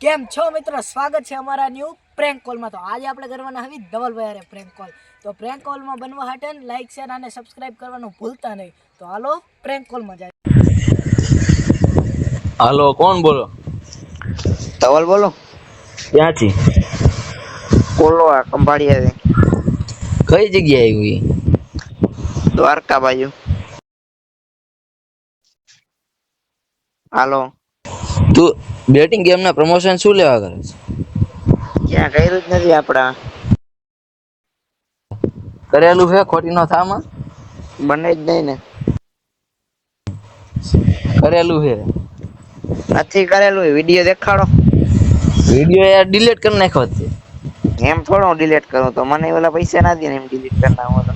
કેમ છો મિત્રો? સ્વાગત છે અમારા ન્યૂ પ્રેન્ક કોલમાં તો આજે આપણે કરવાના આવી ધવલભાઈ હારે પ્રેન્ક કોલ તો પ્રેન્ક કોલમાં બનવા માટે લાઈક શેર અને સબસ્ક્રાઇબ કરવાનું ભૂલતા નહીં. તો હાલો પ્રેન્ક કોલમાં જાય. હાલો કોણ બોલો? ધવલ બોલો. ક્યાંથી? કોલો આ કંભાળિયા કઈ જગ્યાએ આવી દ્વારકા બાજુ. હાલો. તું બેટિંગ ગેમ ના પ્રમોશન શું લેવા કરે છે? ક્યાં કર્યું જ નથી આપડા કરેલું છે ખોટી નો થામાં બને જ નહીં ને. કરેલું છે. નથી કરેલું વીડિયો દેખાડો. વીડિયો યાર ડિલીટ કરી નાખ્યો છે. એમ થોડો ડિલીટ કરું તો મને ઓલા પૈસા ના દે ને એમ ડિલીટ કરી નાખો તો.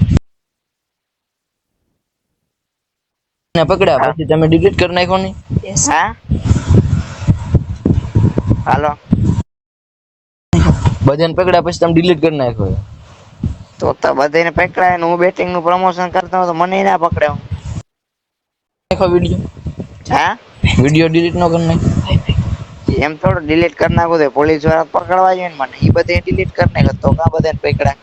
ને પકડ્યા પછી તમે ડિલીટ કરી નાખો ને હા? હાલો. બધાને પકડ્યા પછી તમે ડિલીટ કરી નાખો તો તો બધાને પકડાય ને હું બેટિંગનું પ્રમોશન કરતો હોઉં તો મને ના પકડ્યો નાખો વીડિયો હા? વીડિયો ડિલીટ ન કરી નાખ એમ થોડું ડિલીટ કરી નાખો તો પોલીસવાળા પકડવા જોઈએ ને મને. એ બધે ડિલીટ કરી નાખો તો કા બધાને પકડા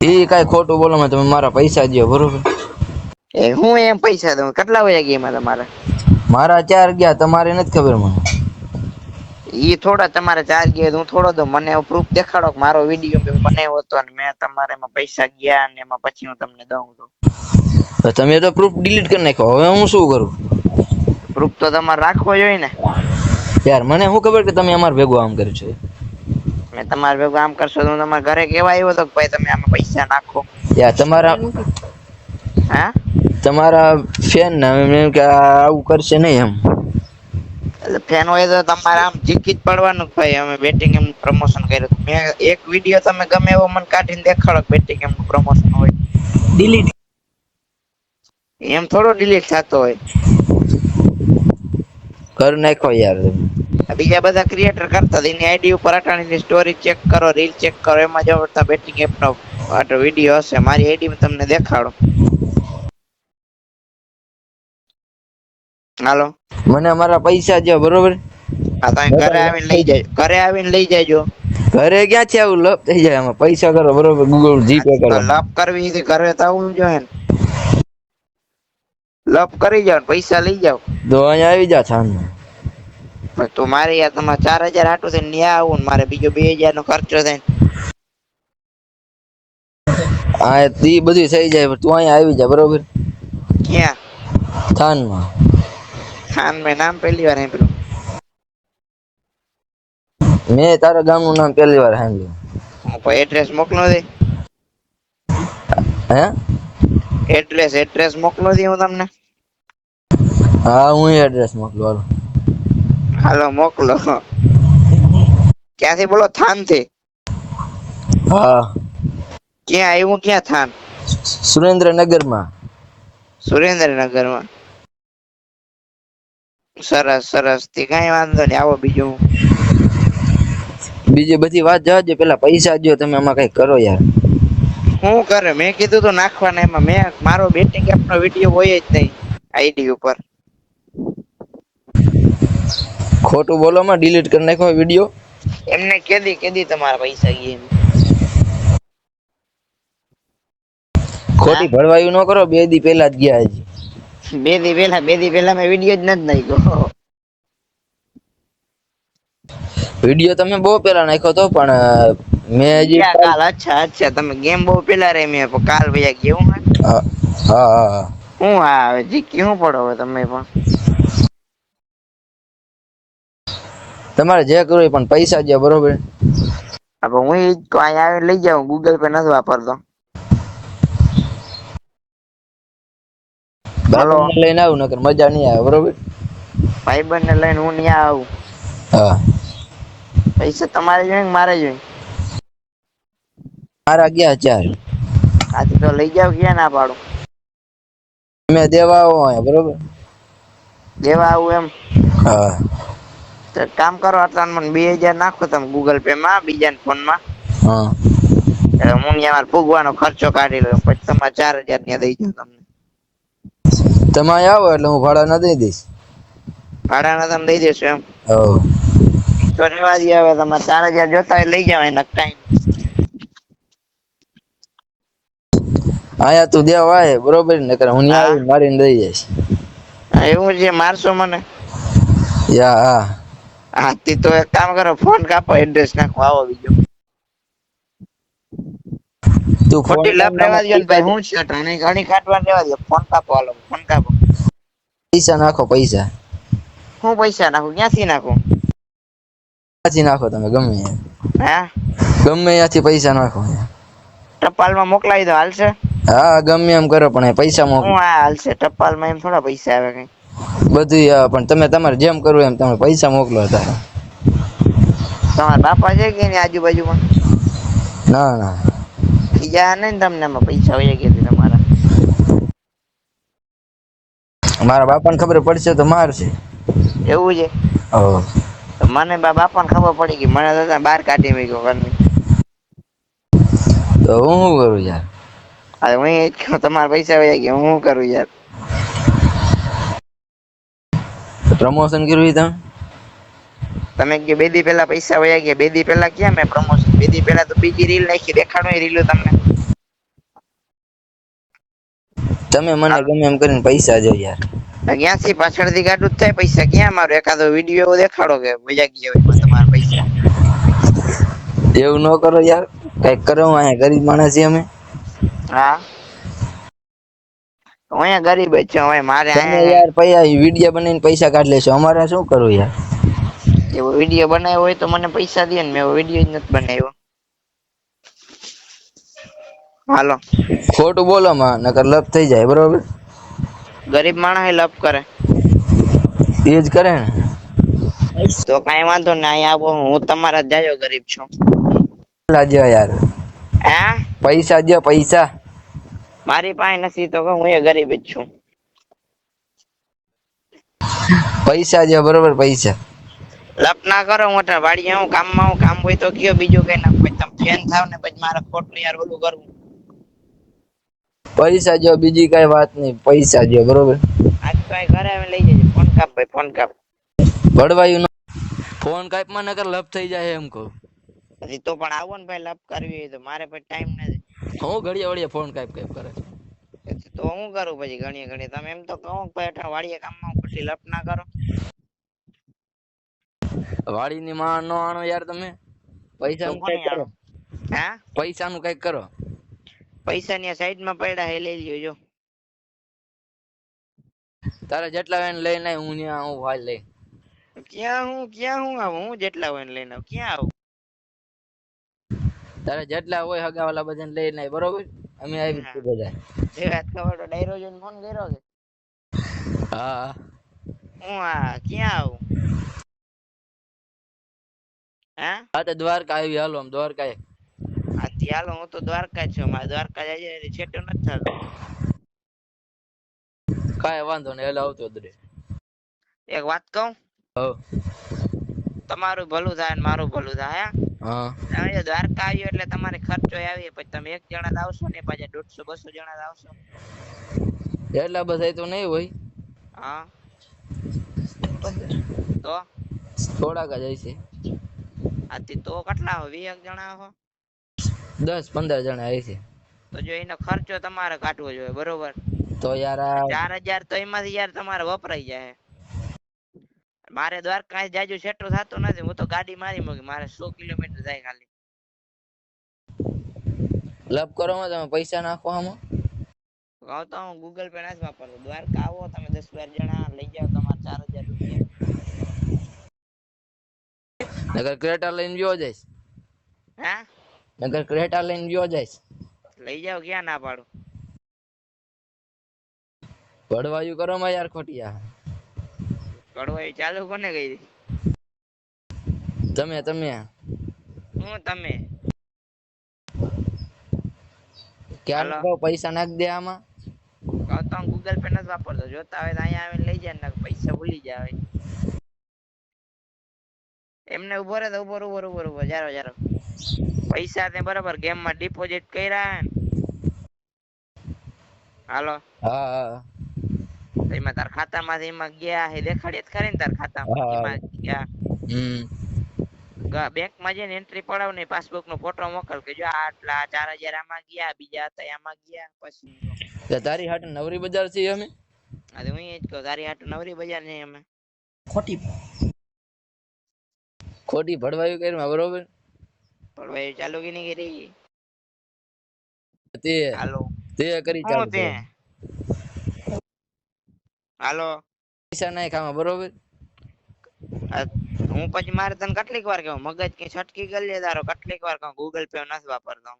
એ કઈ ખોટું બોલો માં તમે મારા પૈસા દો બરોબર? એ હું એમ પૈસા દઉં? કેટલા વયા ગયા તમારે? મારા ચાર ગયા તમારે નથી ખબર મને. ઈ થોડા તમારે ચાર ગયા હું થોડો દો મને પ્રૂફ દેખાડો કે મારો વીડિયો બનાવ્યો હતો અને મેં તમારે એમાં પૈસા ગયા અને એમાં પછી હું તમને દઉં તો. તમે તો પ્રૂફ ડિલીટ કરી નાખો હવે હું શું કરું? પ્રૂફ તો તમારે રાખવો જોઈએ ને. યાર મને શું ખબર કે તમે અમાર ભેગું આમ કર્યું છે? મેં તમારે ભેગું આમ કરશો તો તમારા ઘરે કેવા આવ્યો કે ભાઈ તમે આમાં પૈસા નાખો. યાર તમારા હા? તમારા ફેન ને એમ કે આવું કરશે નહીં એમ. એટલે ફેન હોય તો તમારે આમ જીકી જ પડવાનું ભાઈ. અમે બેટિંગ એમ પ્રમોશન કર્યું મેં એક વીડિયો તમે ગમે એવો મને કાઢીને દેખાડો બેટિંગ એમ પ્રમોશન હોય. ડિલીટ એમ થોડો ડિલીટ થતો હોય. કર નાખો યાર. બીજા બધા ક્રિએટર કરતા એની આઈડી ઉપર અટાણીની સ્ટોરી ચેક કરો રીલ ચેક કરો. એમાં જવડતા બેટિંગ એપનો વીડિયો હશે. મારી આઈડી તમને દેખાડો. હાલો. મને અમારા પૈસા દો બરોબર? આ તમે ઘરે આવીને લઈ જાય ઘરે આવીને લઈ જાયજો. ઘરે ક્યાંથી આવું? લપ થઈ જાય આમાં. પૈસા કરો બરોબર? ગૂગલ જીપે કરો. તો લપ કરવી છે ઘરે તો આવવું જોઈએ ને. લપ કરી જાવ ને પૈસા લઈ જાવ તો અહીંયા આવી જા છાન પણ તું મારે યાર તમારે ચાર હજાર આટું થઈને ન્યા આવું ને મારે બીજો બે હજાર નો ખર્ચો થાય આ તી બધું થઈ જાય પણ તું અહીંયા આવી જા બરોબર? ક્યાં? થાનમાં. ખાન મેં નામ પહેલી વાર સાંભળ્યું. મેં તારા ગામનું નામ પહેલી વાર સાંભળ્યું. કોઈ એડ્રેસ મોકલો દે? હે? એડ્રેસ એડ્રેસ મોકલો દે હું તમને? હા હું એડ્રેસ મોકલું હાલો. હાલો મોકલો. ક્યાંથી બોલો? થાનથી હા. ક્યાં આવ્યું? ક્યાં થાન? સુરેન્દ્રનગરમાં. સુરેન્દ્રનગરમાં. સરસ સરસ. તે કઈ વાંધો નહીં. આવો બીજું બીજી બધી વાત જવા દો પેલા પૈસા જો તમે આમાં કઈ કરો યાર. હું કરે? મેં કીધું તો નાખવાના એમાં. મેં મારો બેટિંગ એપ નો વીડિયો હોય જ નહીં. આઈડી ઉપર. ખોટું બોલો માં ડિલીટ કરી નાખો વીડિયો એમને કેદી કેદી તમારા પૈસા એમ? ખોટી ભરવાયું ન કરો. બે દી પહેલા જ ગયા હજી. બે દી પહેલા બે દી પહેલા મેં વીડિયો જ નથી નાખ્યો. વીડિયો તમે બહુ પહેલા નાખ્યો તો પણ મેં હજી કાલ અચ્છા અચ્છા તમે ગેમ બહુ પેલા રમી પણ કાલ ભૈયા કેવું હે હા હા. આવે જી કેવું પડો હવે તમે પણ? તમારે જે કરવું પણ પૈસા દો બરોબર? હવે હું જ અહીંયા આવીને લઈ જાઉં ગૂગલ પે નથી વાપરતો. બાળકોને લઈને આવું નકર મજા નહીં આવે બરોબર? ભાઈબંધ ને લઈને હું ત્યાં આવું. હા. પૈસા તમારે જોઈએ મારે જોઈએ? મારા ગયા ચાર. આજે તો લઈ જાવ ક્યાં ના પાડું? મેં દેવા આવો અહીંયા બરોબર? દેવા આવું એમ? હા. તો કામ કરો આટલા મને બે હજાર નાખો તમે ગૂગલ પે માં બીજા ફોનમાં. હા. હું ત્યાં મારે પૂગવાનો ખર્ચો કાઢી લઉં પછી તમારે ચાર હજાર ત્યાં દઈ જાઉં તમને. તમે આવો એટલે હું ભાડા ના દઈ દઈશ. ભાડાના તમે દઈ દેશો એમ. હવ. તો રેવા દે હવે તમારે ચાર હજાર જોતા હોય લઈ જાવ એના ટાઈમ. આયા તું દેવા આય બરોબર? નકર હું ન્યા મારીને દઈ જઈશ. એવું છે મારશો મને. યા હા. હાથી તો એક કામ કરો ફોન કાપો એડ્રેસ નાખો આવો બીજો. તું ખોટી લપ રેવા દો ભાઈ હું છે? ઘણી ઘણી કાઢવા રેવા દો ફોન કાપો હાલો ફોન કાપો. પૈસા નાખો પૈસા. હું પૈસા નાખું? ક્યાંથી નાખું? ક્યાંથી નાખો તમે? ગમે હા? ગમે ત્યાંથી પૈસા નાખો ટપાલમાં મોકલાવી દો હાલશે? હા ગમે એમ કરો પણ પૈસા મોકલો. હું આ હાલશે ટપાલમાં એમ થોડા પૈસા આવે કઈ. બધું પણ તમે તમારે જેમ કરવું એમ તમે પૈસા મોકલો તારે તમારા બાપા છે કે એની આજુબાજુમાં? ના ના. બીજા ને તમને પૈસા હોય કે તમારા. મારા બાપાને ખબર પડશે તો મારશે એવું છે? મને બાપાને ખબર પડી ગઈ. મને તો બહાર કાઢી મૂક્યો ઘરની. તો હું શું કરું યાર? અરે હું તમારા પૈસા વયા ગયા. હું શું કરું યાર? પ્રમોશન કર્યું તમે? તમે કે બે દી પહેલા પૈસા વયા ગયા બે દી પહેલા ક્યાં મેં પ્રમોશન બે દી પહેલા તો બીજી રીલ નાખી દેખાડો રીલ તમને. તમે મને ગમે એમ કરીને પૈસા જો યાર. ક્યાંથી પાછળથી ગાડું જ થાય પૈસા ક્યાં મારો? એકાદો વીડિયો દેખાડો કે મજા ગયા હોય તમારા પૈસા. એવું ન કરો યાર કંઈક કરો અહીંયા ગરીબ માણસ છીએ અમે. હા. અહીંયા ગરીબ જ છે હવે મારે યાર પૈસા વીડિયો બનાવીને પૈસા કાઢી લેશો. અમારે શું કરવું યાર? એવો વીડિયો બનાવ્યો હોય તો મને પૈસા દે ને મેં એવો વીડિયો જ નથી બનાવ્યો. હાલો. ખોટું બોલો માં નકર લપ થઈ જાય બરોબર? ગરીબ માણસ એ લપ કરે. એ જ કરે ને. તો કઈ વાંધો નહીં અહીંયા આવો હું તમારા જાયો ગરીબ છું. લાજ્યો યાર. હા? પૈસા દો પૈસા. મારી પાસે નથી તો હું એ ગરીબ જ છું. પૈસા દો બરોબર પૈસા. લપ ના કરો મોટા વાડી હું કામમાં હું કામ હોય તો કયો બીજું કઈ ના પછી તમે ફેન થાવ ને પછી મારે ખોટું યાર ઓલું કરવું. પૈસા જો બીજી કઈ વાત નહીં. પૈસા જો બરોબર? આજ તો અહીં ઘરે આવીને લઈ જજો. ફોન કાપ ભાઈ ફોન કાપ. ભડવાયું ફોન કાપમાં નકર લપ થઈ જાય એમ કહું. પછી તો પણ આવો ને ભાઈ લપ કરવી હોય તો મારે પછી ટાઈમ નથી હું ઘડીએ વળીએ ફોન કાપ કાપ કરે તો હું કરું પછી ઘણી ઘણી તમે એમ તો કહો કે ભાઈ અઠા વાડીએ કામમાં પછી લપ ના કરો. વાડીની માં નો આણો યાર તમે. પૈસા નું કઈ કરો. હા? પૈસા નું કંઈક કરો. પૈસા ની સાઈડમાં પડ્યા હે લઈ લ્યો જો. તારે જેટલા વેન લઈને આય, હું ન્યા હું ભાઈ લઈ. ક્યાં હું ક્યાં હું આવું? હું જેટલા હોય ને લઈને આવું? ક્યાં આવું? તારે જેટલા હોય હગાવાલા બધાને લઈને આય, બરોબર? અમે આવી છું બધા. એ વાત ખબર તો ડાયરો જોઈને ફોન કર્યો કે હા. હું આ ક્યાં આવું? હા? હા તો દ્વારકા આવી હાલો આમ દ્વારકા આથી હાલો હું તો દ્વારકા છું. મારે દ્વારકા જાય છે છેટો નથી થતો. કાંઈ વાંધો નહીં એટલે આવતો દરે. એક વાત કહું. તમારું ભલું થાય ને મારું ભલું થાય હા? તમે દ્વારકા આવ્યો એટલે તમારે ખર્ચો આવી પછી તમે એક જણા આવશો ને પાછા દોઢસો બસો જણા આવશો. એટલા બધા તો નહીં હોય. હા. તો? થોડાક જ હશે. આથી તો કેટલા હો? વીસ જણા હો? દસ પંદર જણા હશે તો જો એનો ખર્ચો તમારે કાઢવો જોઈએ બરોબર? તો યાર ચાર હજાર તો એમાંથી યાર તમારે વપરાઈ જાય. મારે દ્વારકા જાજુ સેટો થતો નથી હું તો ગાડી મારી મૂકી મારે સો કિલોમીટર જાય ખાલી. લપ કરો માં તમે પૈસા નાખો આમાં કહો તો હું ગૂગલ પે નથી વાપરતો. દ્વારકા આવો તમે દસ બાર જણા લઈ જાઓ તમારે ચાર હજાર રૂપિયા નગર ક્રેટા લઈને ગયો જઈશ. હા? નગર ક્રેટા લઈને ગયો જઈશ. લઈ જાવ ક્યાં ના પાડું? ભડવાયું કરો માં યાર ખોટિયા. કડવાઈ ચાલુ કોને કરી? તમે તમે. હું તમે. ક્યાં. કહો પૈસા નાખ દે આમાં. કહું તો ગૂગલ પે નથી વાપરતો. જોતા હોય તો અહીંયા આવીને લઈ જાય ને પૈસા ભૂલી જાય એમને ઊભો રહે તો ઊભો ઊભો ઊભો ઊભો જારો જારો. પૈસા તે બરાબર ગેમમાં ડિપોઝિટ કર્યા હાલો. હા હા. એમાં તાર ખાતામાંથી એમાં ગયા હે દેખાડીએ જ ખરી ને તાર ખાતામાં હા. એમાં ગયા. હમ. બેંકમાં જઈને એન્ટ્રી પડાવ ને પાસબુક નો ફોટો મોકલ કે જો આટલા ચાર હજાર આમાં ગયા બીજા હતા આમાં ગયા પછી તારી હાટ નવરી બજાર છે અમે? અરે હું એ જ કહું તારી હાટ નવરી બજાર નહીં અમે. ખોટી ખોટી ભડવાયું કર્યું બરોબર? પણ ભાઈ ચાલુ કે નહીં કરી? તે હાલો. તે કરી હું ચાલુ તે? કર. હાલો. પૈસા નાખ આમાં બરોબર? આ હું પછી મારે તને કેટલીક વાર કહું મગજ કે છટકી કરી લે તારો કેટલીક વાર કહું ગૂગલ પે નથી વાપરતો.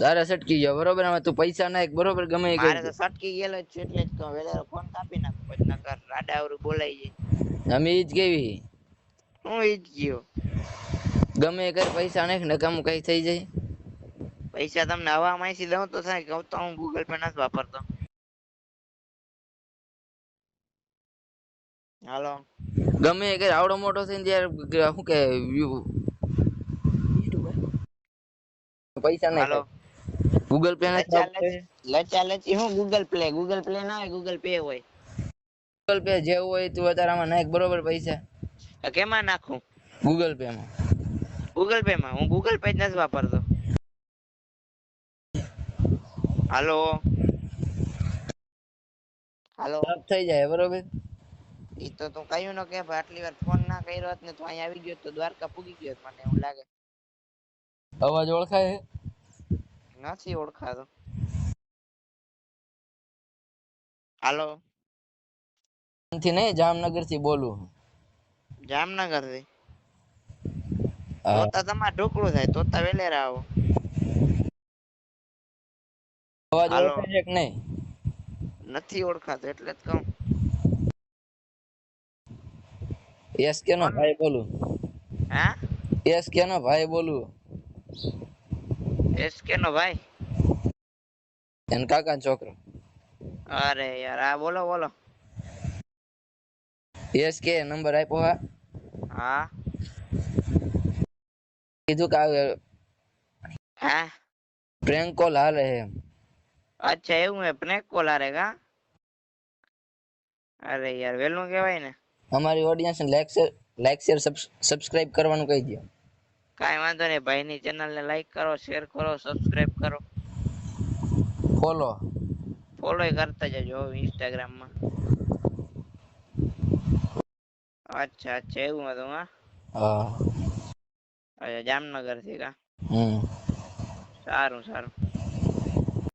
તારે સટકી ગયો બરોબર? આમાં તું પૈસા નાખ બરોબર? ગમે એ મારે તો કરી છટકી ગયેલો જ છે એટલે જ કહું વેલેરો ફોન કાપી નાખ પછી નકર રાડાવરું બોલાઈ જાય. અમે ઈ જ કેવી. હું ઈ જ ગયો. ગમે કર પૈસા નાખ ને કઈ થઈ જાય. પૈસા તમને હવા માંથી દઉં તો થાય કહું તો હું ગૂગલ પે નથી વાપરતો. હાલો. ગમે કર આવડો મોટો થઈને ત્યારે શું કે પૈસા પૈસા હાલો. ગૂગલ પે ના લચા લચ- હું ગૂગલ પ્લે ગૂગલ પ્લે ના હોય ગૂગલ પે હોય. ગૂગલ પે જેવું હોય તું અત્યારે આમાં નાખ બરોબર પૈસા. કેમાં નાખું? ગૂગલ પે માં. ગૂગલ પે માં? હું ગૂગલ પે જ નથી વાપરતો. હાલો? હાલો? થઈ જાય બરોબર? ઈ તો તું કહ્યું ન કે આટલી વાર ફોન ના કર્યો હોત ને તો અહીંયા આવી ગયો તો દ્વારકા પૂગી ગયો મને એવું લાગે. અવાજ ઓળખાય નથી ઓળખાતો. હાલો? થી નહીં જામનગરથી બોલું જામનગરથી તોતા તમારે ઢોકળું થાય તોતા વેલેરા આવો. અવાજ ઓળખે છે કે નહીં? નથી ઓળખાતો એટલે જ કહું. યસ કે નો ભાઈ બોલું. હા? યસ કે નો ભાઈ બોલું. એસકે નો ભાઈ? એન કાકા છોકરો. અરે યાર આ બોલો બોલો. યસ કે નંબર આપ્યો હા. હા? કીધું કે હા? પ્રેન્ક કોલ છે એમ. અચ્છા એવું હે પ્રેક કોલ આરે કા? અરે યાર વેલું કહેવાય ને. અમારી ઓડિયન્સ ને like share like share subscribe કરવાનું કહી દો કાઈ વાંધો નહીં ભાઈની ચેનલ ને લાઈક કરો શેર કરો સબસ્ક્રાઇબ કરો. ફોલો ફોલો કરતા જજો ઇન્સ્ટાગ્રામમાં. અચ્છા અચ્છા એવું હતું હા? હા. અચ્છા જામનગરથી કા? હમ. સારું સારું.